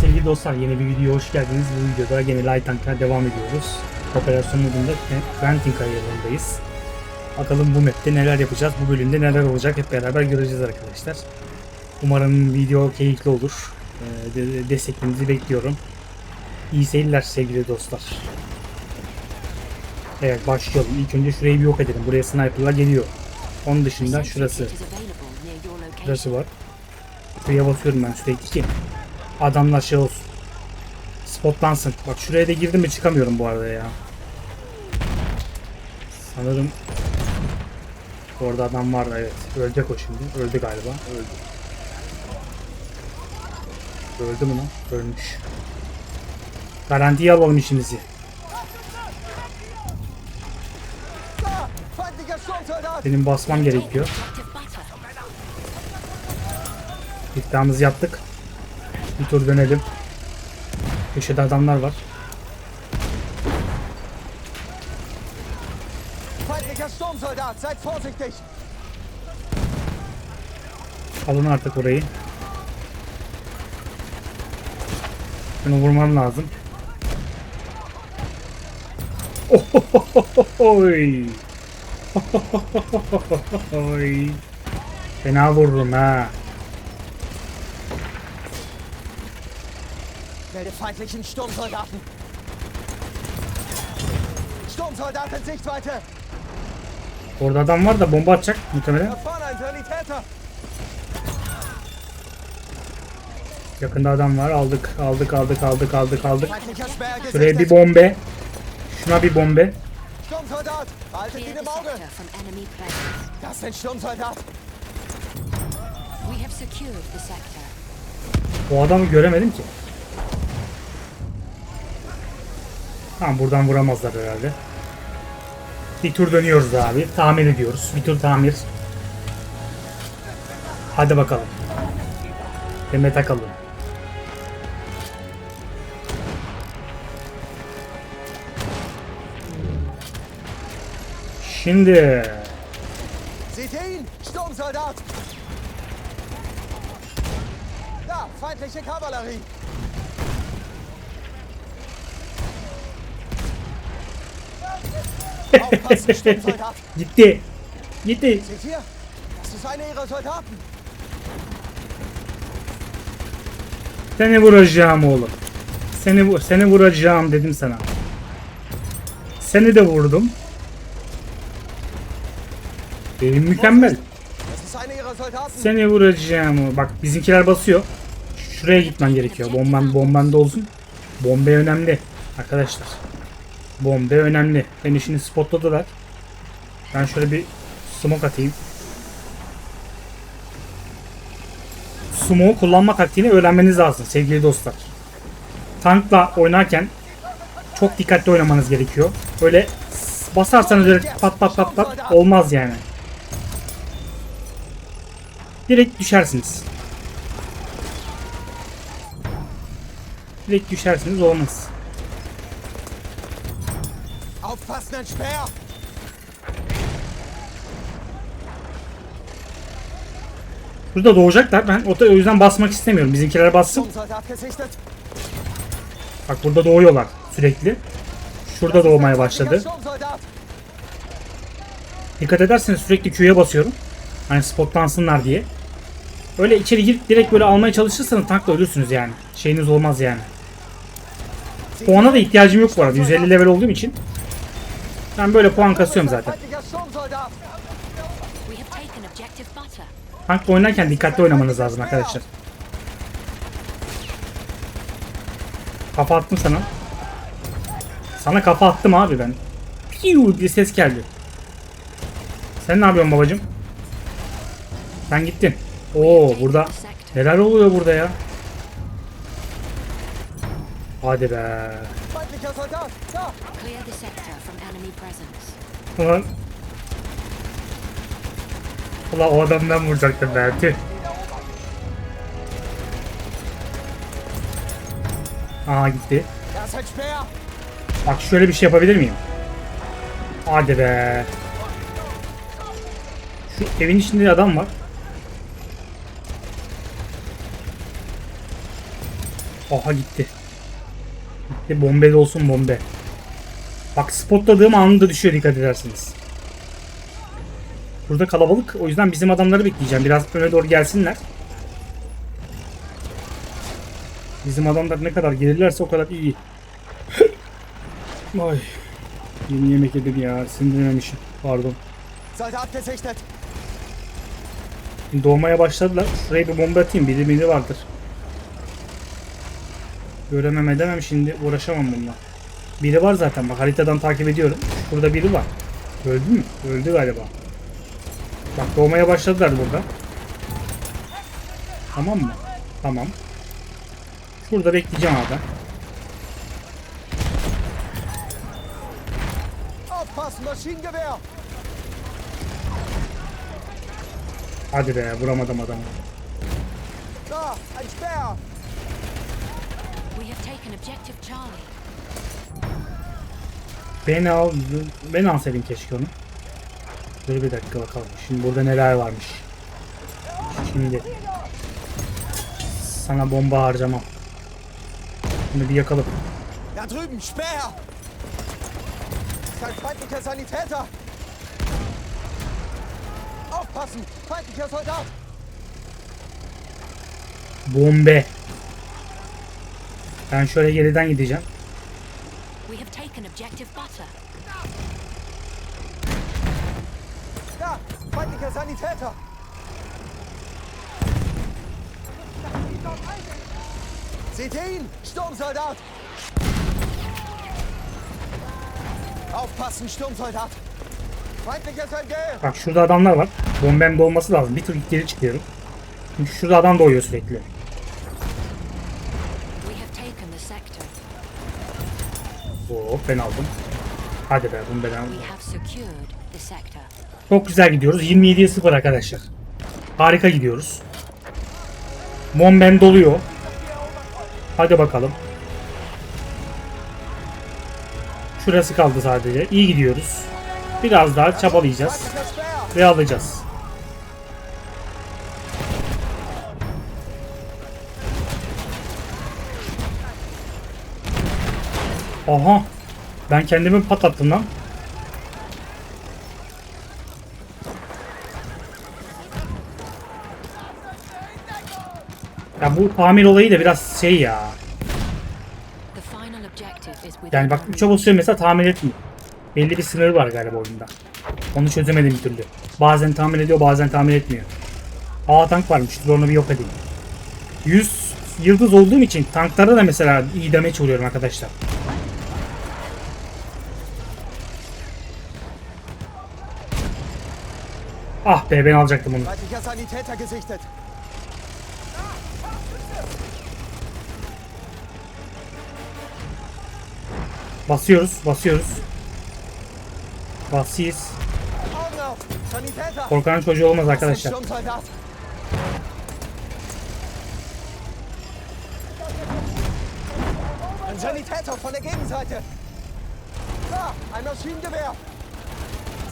Sevgili dostlar yeni bir videoya hoş geldiniz. Bu videoda yine Light Tank'a devam ediyoruz. Operasyon modunda Quentin kariyerindayız. Bakalım bu map'te neler yapacağız, bu bölümde neler olacak hep beraber göreceğiz arkadaşlar. Umarım video keyifli olur. Ee, de- desteklerinizi bekliyorum. İyi seyirler sevgili dostlar. Evet başlayalım. İlk önce şurayı bir yok edelim. Buraya sniperlar geliyor. Onun dışında şurası. Şurası var. Şuraya basıyorum ben sürekli ki adamlar şey olsun. Spotlansın. Bak şuraya da girdim mi çıkamıyorum bu arada ya. Sanırım orada adam var evet. Ölecek o şimdi. Öldü galiba. Öldü. Öldü mü lan? Ölmüş. Garantiye alalım işimizi. Benim basmam gerekiyor. İddiamızı yaptık. Bir tur dönelim. Köşede adamlar var. Alın artık orayı. Bunu vurmam lazım. Oy. Oy. Fena vururum ha. Melde feindlichen Sturmsoldaten! Sturmsoldat in Sichtweite! Orada adam var da bomba atacak muhtemelen. Yakında adam var. Aldık, aldık, aldık, aldık, aldık, aldık. Şuraya bir bombe. Şuna bir bombe. Sturmsoldat! Haltet ihn im Auge! Sturmsoldat! O adamı göremedim ki. Tamam buradan vuramazlar herhalde. Bir tur dönüyoruz abi. Tamir ediyoruz. Bir tur tamir. Hadi bakalım. Deme takalım. Şimdi? Sturmsoldat! Da, feindliche Kavallerie! Aufpassen, Sturmsoldat! gitti. Gitti. Seni vuracağım oğlum. Seni seni vuracağım dedim sana. Seni de vurdum. Benim mükemmel. Seni vuracağım. Bak bizimkiler basıyor. Şuraya gitmen gerekiyor. Bomban bomban da olsun. Bombe önemli arkadaşlar. Bombe önemli. Beni şimdi spotladılar. Ben şöyle bir smoke atayım. Smoke kullanma taktiğini öğrenmeniz lazım sevgili dostlar. Tankla oynarken çok dikkatli oynamanız gerekiyor. Böyle basarsanız öyle pat pat pat pat olmaz yani. Direkt düşersiniz. Direkt düşersiniz olmaz. Aufpassen, ein Speer! Burada doğacaklar. Ben o, o yüzden basmak istemiyorum. Bizimkiler bassın. Bak burada doğuyorlar sürekli. Şurada doğmaya başladı. Dikkat ederseniz sürekli Q'ya basıyorum. Hani spotlansınlar diye. Öyle içeri girip direkt böyle almaya çalışırsanız tankla ölürsünüz yani. Şeyiniz olmaz yani. Puana da ihtiyacım yok bu arada. 150 level olduğum için. Ben böyle puan kasıyorum zaten. Tankla oynarken dikkatli oynamanız lazım arkadaşlar. Kafa attım sana. Sana kafa attım abi ben. Piu diye ses geldi. Sen ne yapıyorsun babacım? Sen gittin. Oo burada neler oluyor burada ya? Hadi be. Soldat! Da! Clear the sector from enemy presence. Ulan. Ulan o adamdan vuracaktım ben. Tüh. Aa gitti. Bak şöyle bir şey yapabilir miyim? Hadi be. Şu evin içinde adam var. Aha gitti. Gitti. Bombe olsun bombe. Bak spotladığım anında düşüyor dikkat edersiniz. Burada kalabalık. O yüzden bizim adamları bekleyeceğim. Biraz öne doğru gelsinler. Bizim adamlar ne kadar gelirlerse o kadar iyi. Ay. Yeni yemek yedim ya. Sindirememişim. Pardon. Doğmaya başladılar. Şuraya bir bomba atayım. Biri biri vardır. Göremem edemem şimdi uğraşamam bununla. Biri var zaten bak haritadan takip ediyorum. Burada biri var. Öldü mü? Öldü galiba. Bak doğmaya başladılar burada. Tamam mı? Tamam. Şurada bekleyeceğim abi. Hadi be vuramadım adamı. Beni al, ben alsaydım keşke onu. Dur bir dakika bakalım. Şimdi burada neler varmış. Şimdi sana bomba harcamam. Bunu bir yakalım. Da drüben, Speer. Kein feindlicher Sanitäter. Aufpassen, feindlicher Soldat. Bombe. Ben şöyle geriden gideceğim. We have taken objective butter. Da, feindlicher Sanitäter. Seht ihr ihn? Sturmsoldat. Aufpassen, Sturmsoldat. Bak şurada adamlar var. Bombem olması lazım. Bir tık geri çıkıyorum. Çünkü şurada adam doğuyor sürekli. We have taken the sector. Oo ben aldım. Hadi be bunu ben aldım. Çok güzel gidiyoruz. 27'ye 0 arkadaşlar. Harika gidiyoruz. Bombem doluyor. Hadi bakalım. Şurası kaldı sadece. İyi gidiyoruz. Biraz daha çabalayacağız ve alacağız. Aha. Ben kendimi patlattım lan. Ya bu tamir olayı da biraz şey ya. Yani bak our 3'e basıyor mesela tamir etmiyor. Belli bir sınırı var galiba oyunda. Onu çözemedim bir türlü. Bazen tamir ediyor bazen tamir etmiyor. Aa tank varmış dur onu bir yok edeyim. 100 yıldız olduğum için tanklara da mesela iyi damage vuruyorum arkadaşlar. Ah be ben alacaktım onu. Basıyoruz basıyoruz. Basıyız. Korkanın çocuğu olmaz arkadaşlar. Sanitäter von der Gegenseite. Da, ein Maschinengewehr.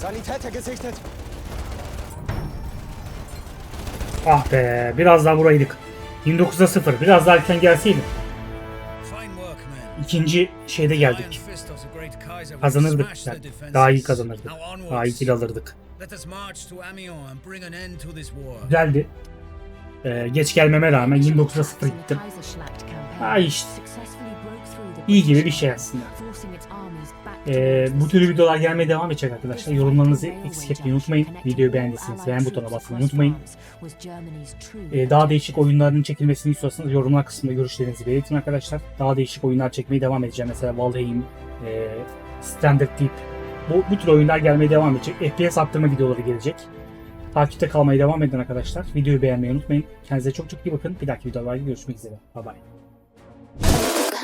Sanitäter gesichtet. Ah be biraz daha vuraydık. 29'a 0 biraz daha erken gelseydi. Fine work, man. İkinci şeyde geldik. Kazanırdık. Yani daha iyi kazanırdık. Daha iyi kill alırdık. Güzeldi. Ee, geç gelmeme rağmen 29'a 0 gittim. Ha işte. İyi gibi bir şey aslında. Ee, bu tür videolar gelmeye devam edecek arkadaşlar. Yorumlarınızı eksik etmeyi unutmayın. Videoyu beğendiyseniz beğen butonuna basmayı unutmayın. Ee, daha değişik oyunların çekilmesini istiyorsanız yorumlar kısmında görüşlerinizi belirtin arkadaşlar. Daha değişik oyunlar çekmeye devam edeceğim. Mesela Valheim, e, Standard Deep. Bu, bu tür oyunlar gelmeye devam edecek. FPS arttırma videoları gelecek. Takipte kalmaya devam edin arkadaşlar. Videoyu beğenmeyi unutmayın. Kendinize çok çok iyi bakın. Bir dahaki videolarda görüşmek üzere. Bye bye.